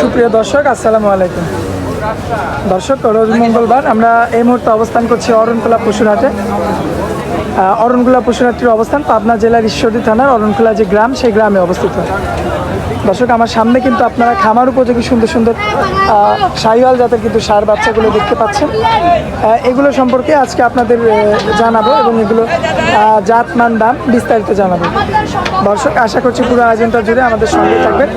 সুপ্রিয় দর্শক আসসালামু আলাইকুম। দর্শক রোজ মঙ্গলবার আমরা এই মুহূর্তে অবস্থান করছি অরুণতলা পশুরহাটে। অরণখোলা পশুরহাটির অবস্থান পাবনা জেলার ঈশ্বরদী থানার অরণকুলা যে গ্রাম, সেই গ্রামে অবস্থিত। দর্শক, আমার সামনে কিন্তু আপনারা খামার উপযোগী সুন্দর সুন্দর সাইওয়াল জাতের কিন্তু সার বাচ্চাগুলো দেখতে পাচ্ছেন। এগুলো সম্পর্কে আজকে আপনাদের জানাব এবং এগুলো জাত মান দাম বিস্তারিত জানাব। দর্শক, আশা করছি পুরো আয়োজনটা জুড়ে আমাদের সঙ্গে থাকবেন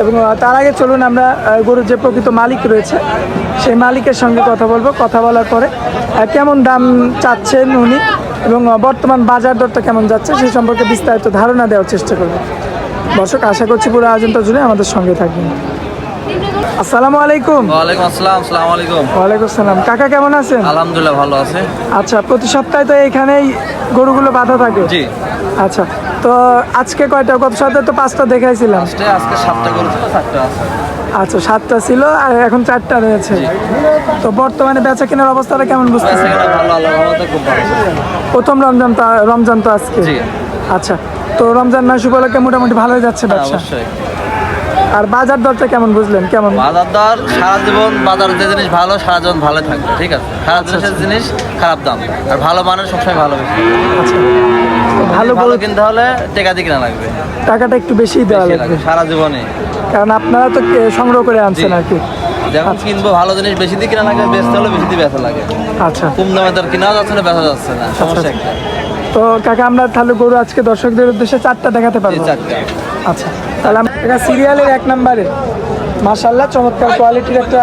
এবং তার আগে চলুন আমরা গরুর যে প্রকৃত মালিক রয়েছে, সেই মালিকের সঙ্গে কথা বলব। কথা বলার পরে কেমন দাম চাচ্ছেন উনি? এবং বর্তমান বাজার দরটা কেমন যাচ্ছে সেই সম্পর্কে বিস্তারিত ধারণা দেওয়ার চেষ্টা করব। দর্শক আশা করছি পুরো আয়োজনটা জুড়ে আমাদের সঙ্গে থাকবেন। আসসালামু আলাইকুম। ওয়ালাইকুম আসসালাম আসসালামু আলাইকুম। ওয়ালাইকুম আসসালাম। কাকা কেমন আছেন? আলহামদুলিল্লাহ ভালো আছে। আচ্ছা প্রতি সপ্তাহে তো এখানেই গরুগুলো বাঁধা থাকে? জি। আচ্ছা তো আজকে কয়টা? গত সপ্তাহে তো পাঁচটা দেখাইছিলাম। আজকে আজকে সাতটা করে ছিল চারটা আছে। আচ্ছা সাতটা ছিল আর এখন চারটা রয়েছে। তো বর্তমানে বেচা কেনার অবস্থাটা কেমন বুঝতেছেন? প্রথম রমজান তো রমজান তো আজকে। আচ্ছা তো রমজান মাস উপলক্ষে মোটামুটি ভালোই যাচ্ছে হ্যাঁ, ব্যবসা? আর বাজার দরটা কেমন বুঝলেন? কেমন? বাজার দর সারা জীবন বাজার যে জিনিস ভালো সারা জীবন ভালো থাকবে ঠিক আছে? খারাপ জিনিসের জিনিস খারাপ দাম। আর ভালো মানের সবসময় ভালো আচ্ছা। ভালো ভালো কিনতে হলে টেকা দিয়ে কিনা লাগবে। টাকাটা একটু দেওয়া বেশি লাগবে। লাগবে সারা জীবনে কারণ আপনারা তো সংগ্রহ করে আনছেন আর কি। যখন কিনবো ভালো জিনিস বেশি দিয়ে কিনা লাগে বেচতে হলে বেশি দিয়ে বেচা লাগে। আচ্ছা। কম দামে তোর কিনাও যাচ্ছে না বেচা যাচ্ছে না সমস্যা একটা। তো কাকা আমরা তাহলে গরু আজকে দর্শকদের উদ্দেশ্যে চারটা দেখাতে পারব। চারটা। আচ্ছা। তাহলে আমরা সিরিয়ালের এক নম্বরে। মাশাল্লাহ চমৎকার কোয়ালিটির একটা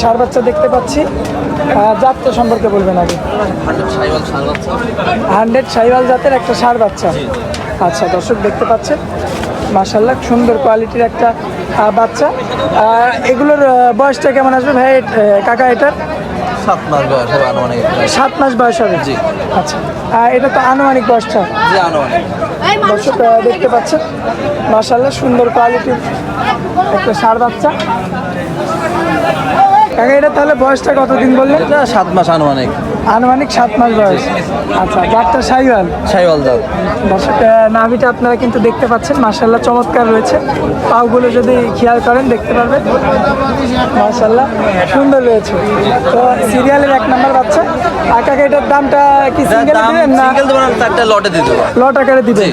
সার বাচ্চা দেখতে পাচ্ছি। জাতটা সম্পর্কে বলবেন আগে। হান্ড্রেড সাইওয়াল জাতের একটা সার বাচ্চা। আচ্ছা দর্শক দেখতে পাচ্ছেন। মাশাল্লাহ সুন্দর কোয়ালিটির একটা বাচ্চা। এগুলোর বয়সটা কেমন আসবে? ভাই কাকা এটার সাত মাস বয়স হবে আনুমানিক সাত মাস বয়স হবে? জি। আচ্ছা। এটা তো আনুমানিক বয়সটা? জি আনুমানিক। দর্শক দেখতে পাচ্ছেন? মাশাল্লাহ সুন্দর কোয়ালিটির একটা সার বাচ্চা। কাকা এটা তাহলে বয়সটা কতদিন বললেন? সাত মাস আনুমানিক। আনুমানিক সাত মাস বয়স। আচ্ছা জাতটা সাইওয়াল? সাইওয়াল জাত দর্শক নাভিটা আপনারা কিন্তু দেখতে পাচ্ছেন মাশাল্লাহ চমৎকার রয়েছে। পাগুলো যদি খেয়াল করেন দেখতে পারবেন। মাশাল্লাহ সুন্দর রয়েছে। তো সিরিয়ালের এক নাম্বার বাচ্চা। আকাকে এটার দামটা কি সিঙ্গেল দিবেন না সিঙ্গেল দেবো না চারটা লটে দিয়ে দেবো। লট আকারে দিবেন?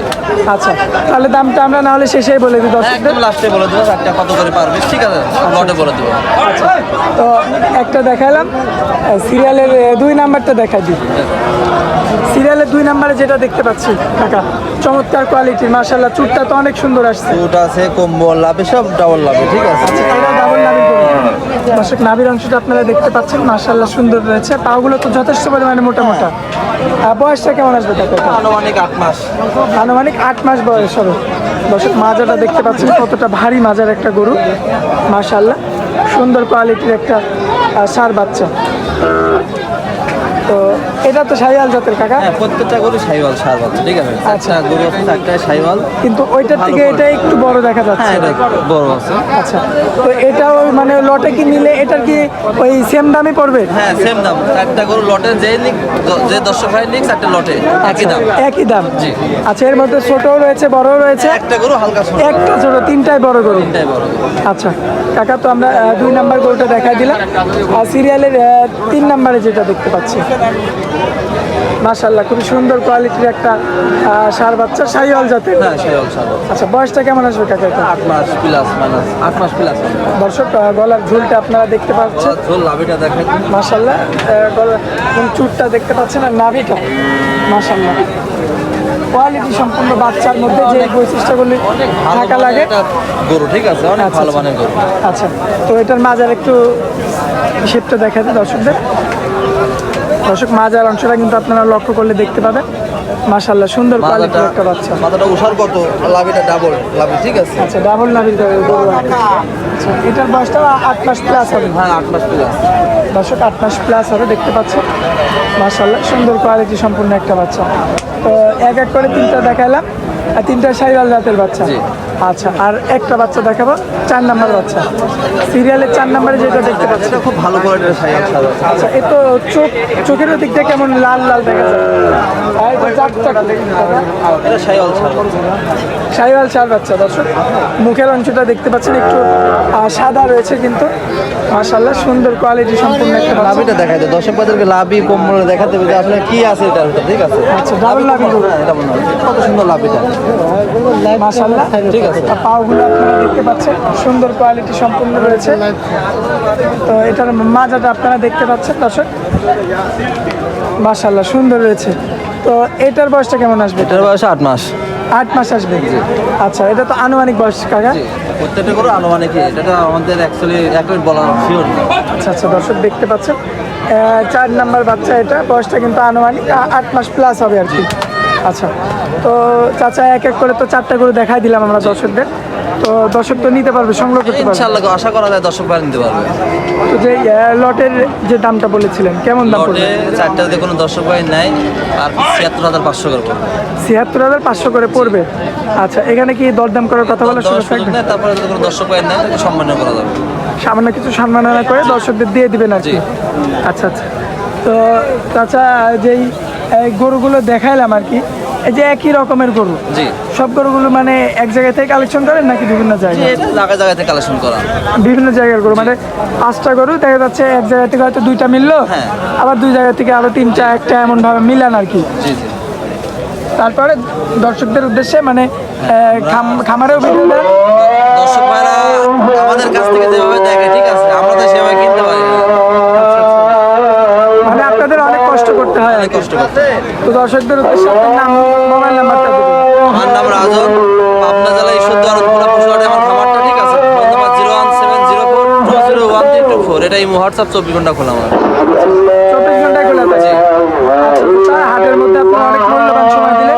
আচ্ছা তাহলে দামটা আমরা না হলে শেষেই বলে দিই দর্শকদের। একদম লাস্টে বলে দেবো চারটা কত করে পারবে ঠিক আছে লটে বলে দেবো। আচ্ছা তো একটা দেখালাম। সিরিয়ালের দুই দুই নাম্বারটা দেখাই দিই। সিরিয়ালের দুই নাম্বারে যেটা দেখতে পাচ্ছি কাকা চমৎকার কোয়ালিটির মাশাল্লাহ চুটটা তো অনেক সুন্দর আসছে। ওটা আছে কম্বল লাভে সব ডাবল লাভে ঠিক আছে? এটা ডাবল নাভির দর্শক নাভির অংশটা আপনারা দেখতে পাচ্ছেন মাশাল্লাহ সুন্দর রয়েছে। পাগুলো তো যথেষ্ট পরিমাণে মোটা মোটা আর বয়সটা কেমন আসবে? আনুমানিক আট মাস। আনুমানিক আট মাস বয়স হবে। দর্শক মাজাটা দেখতে পাচ্ছেন কতটা ভারী মাজার একটা গরু। মাশাল্লাহ সুন্দর কোয়ালিটির একটা ষাঁড় বাচ্চা। তো এটা তো সাইয়াল জাতের কাকা? হ্যাঁ প্রত্যেকটা গরু সাইওয়াল সার বাচ্চা ঠিক আছে? আচ্ছা। গরু আছে চারটায় সাইওয়াল। কিন্তু ওইটার থেকে। এটা একটু বড় দেখা যাচ্ছে। হ্যাঁ এটা বড় আছে। আচ্ছা তো এটাও মানে লটে কি নিলে এটার কি ওই সেম দামই পড়বে? হ্যাঁ সেম দাম। চারটা গরু লটে যে নিক যে দর্শক ভাই নিক চারটে লটে। একই দাম। আচ্ছা, একই দাম। জি। আচ্ছা এর মধ্যে ছোটও রয়েছে বড়ও রয়েছে। একটা গরু হালকা ছোট। একটা ছোট তিনটাই বড় গরু। তিনটাই বড় আচ্ছা কাকা তো আমরা দুই নাম্বার গরুটা দেখাই দিলাম। আর সিরিয়ালের তিন নাম্বারে যেটা দেখতে পাচ্ছি। মাশাল্লাহ খুবই সুন্দর কোয়ালিটির একটা ষাঁড় বাচ্চা সাইওয়াল জাতের। হ্যাঁ সাইওয়াল সার আচ্ছা বয়সটা কেমন আসবে কাকা এটা? আট মাস প্লাস মাইনাস আট মাস প্লাস দর্শক গলার ঝুলটা আপনারা দেখতে পাচ্ছেন। ঝোল লাভিটা দেখেন। মাশাল্লাহ গলা এবং চুটটা দেখতে পাচ্ছেন আর নাভিটা? মাশাল্লাহ কোয়ালিটি সম্পূর্ণ বাচ্চার মধ্যে যে বৈশিষ্ট্যগুলি থাকা লাগে। গরু ঠিক আছে? অনেক আচ্ছা, ভালো আচ্ছা। মানের গরু। আচ্ছা তো এটার মাজার একটু শেপটা দেখা দিই দর্শকদের। দর্শক মাজার অংশটা কিন্তু আপনারা লক্ষ্য করলে দেখতে পাবেন। মাশাল্লাহ সুন্দর কোয়ালিটির একটা বাচ্চা। মাথাটা উষার কত? লাভিটা ডাবল লাভি ঠিক আছে? আচ্ছা ডাবল গরু আচ্ছা এটার বয়সটা আট মাস প্লাস হবে। হ্যাঁ আট মাস প্লাস দর্শক আট মাস প্লাস হবে দেখতে পাচ্ছেন? মাশাল্লাহ সুন্দর কোয়ালিটি সম্পূর্ণ একটা বাচ্চা। তো এক এক করে তিনটা দেখালাম আর তিনটা সাইওয়াল জাতের বাচ্চা। জি। আচ্ছা আর একটা বাচ্চা দেখাবো চার নাম্বার বাচ্চা। সিরিয়ালের চার নাম্বারে যেটা দেখতে পাচ্ছি। এটা খুব ভালো কোয়ালিটির শাহিওয়াল ছাগল আচ্ছা। এ তো চোখ চোখের দিকটা কেমন? লাল লাল দেখা এটা শাহিওয়াল চার বাচ্চা দর্শক। মুখের অংশটা দেখতে পাচ্ছেন একটু সাদা রয়েছে কিন্তু। মাশাল্লাহ সুন্দর কোয়ালিটি সম্পূর্ণ একটা লাভিটা দেখাই দেয় দর্শক বাজারকে লাভি কম্বল দেখাতে হবে যে আসলে কি আছে এটার ঠিক আছে? আচ্ছা ডাবল লাভি এটা কত সুন্দর লাভিটা। মাশাল্লাহ ঠিক আছে। আর পাওগুলো আপনারা দেখতে পাচ্ছেন সুন্দর কোয়ালিটি সম্পূর্ণ রয়েছে। তো এটার মাজাটা আপনারা দেখতে পাচ্ছেন দর্শক। মাশাল্লাহ সুন্দর রয়েছে। তো এটার বয়সটা কেমন আসবে? এটার বয়স আট মাস। আট মাস আসবে? আচ্ছা এটা তো আনুমানিক বয়স কাকা? প্রত্যেকটা করে আনুমানিক এটা তো আমাদের অ্যাকচুয়ালি অ্যাকুরেট বলা শিওর আচ্ছা আচ্ছা দর্শক দেখতে পাচ্ছেন। চার নাম্বার বাচ্চা এটা বয়সটা কিন্তু আনুমানিক আট মাস প্লাস হবে আর কি। আচ্ছা তো চাচা এক এক করে তো চারটা করে দেখাই দিলাম আমরা দর্শকদের। তো দর্শক তো নিতে পারবে সংগ্রহ করতে পারবে। ইনশাআল্লাহ আশা করা যায় দর্শক ভাই নিতে পারবে। তো যে লটের যে দামটা বলেছিলেন কেমন দাম পড়বে? চারটা যদি কোনো দর্শক ভাই নেয় আর ছিয়াত্তর হাজার পাঁচশো করে পড়বে। ছিয়াত্তর হাজার পাঁচশো করে পড়বে। আচ্ছা এখানে কি দরদাম করার কথা বলার দশ সুযোগ থাকবে? তারপরে যদি কোনো দর্শক ভাই নেয় তাকে সম্মানীয় করা যাবে। সামান্য কিছু সম্মাননা করে দর্শকদের দিয়ে দিবেন আর কি। আচ্ছা আচ্ছা। তো চাচা যেই গরুগুলো দেখাইলাম আর কি। এই যে একই রকমের গরু। জি। সব গরুগুলো মানে এক জায়গা থেকে কালেকশন করেন নাকি বিভিন্ন জায়গায়? এটা জায়গায় জায়গায় থেকে কালেকশন করা। বিভিন্ন জায়গার গরু মানে পাঁচটা গরু দেখা যাচ্ছে এক জায়গা থেকে হয়তো দুইটা মিললো হ্যাঁ। আবার দুই জায়গা থেকে আরও তিনটা একটা এমন ভাবে মিলান আর কি। জি জি। তারপরে দর্শকদের উদ্দেশ্যে মানে খাম- খামারেও ভিডিও দেন। দর্শক ভাইরা আমাদের কাছ থেকে যেভাবে দেখে কষ্ট করতে তো দর্শকদের উদ্দেশ্যে আপনার নাম মোবাইল নাম্বারটা দেবেন আমার নাম রাজন পাবনা জেলা ঈশ্বরদী আনন্দপুরা পশুহাটে আমার খামারটা ঠিক আছে? Zero one seven zero four two zero one three two four. এটা এই হোয়াটসঅ্যাপ চব্বিশ ঘণ্টা খোলা আমার। চব্বিশ ঘণ্টা খোলা আচ্ছা, হাটের মধ্যে আপনার অনেক মূল্যবান সময় দিলেন।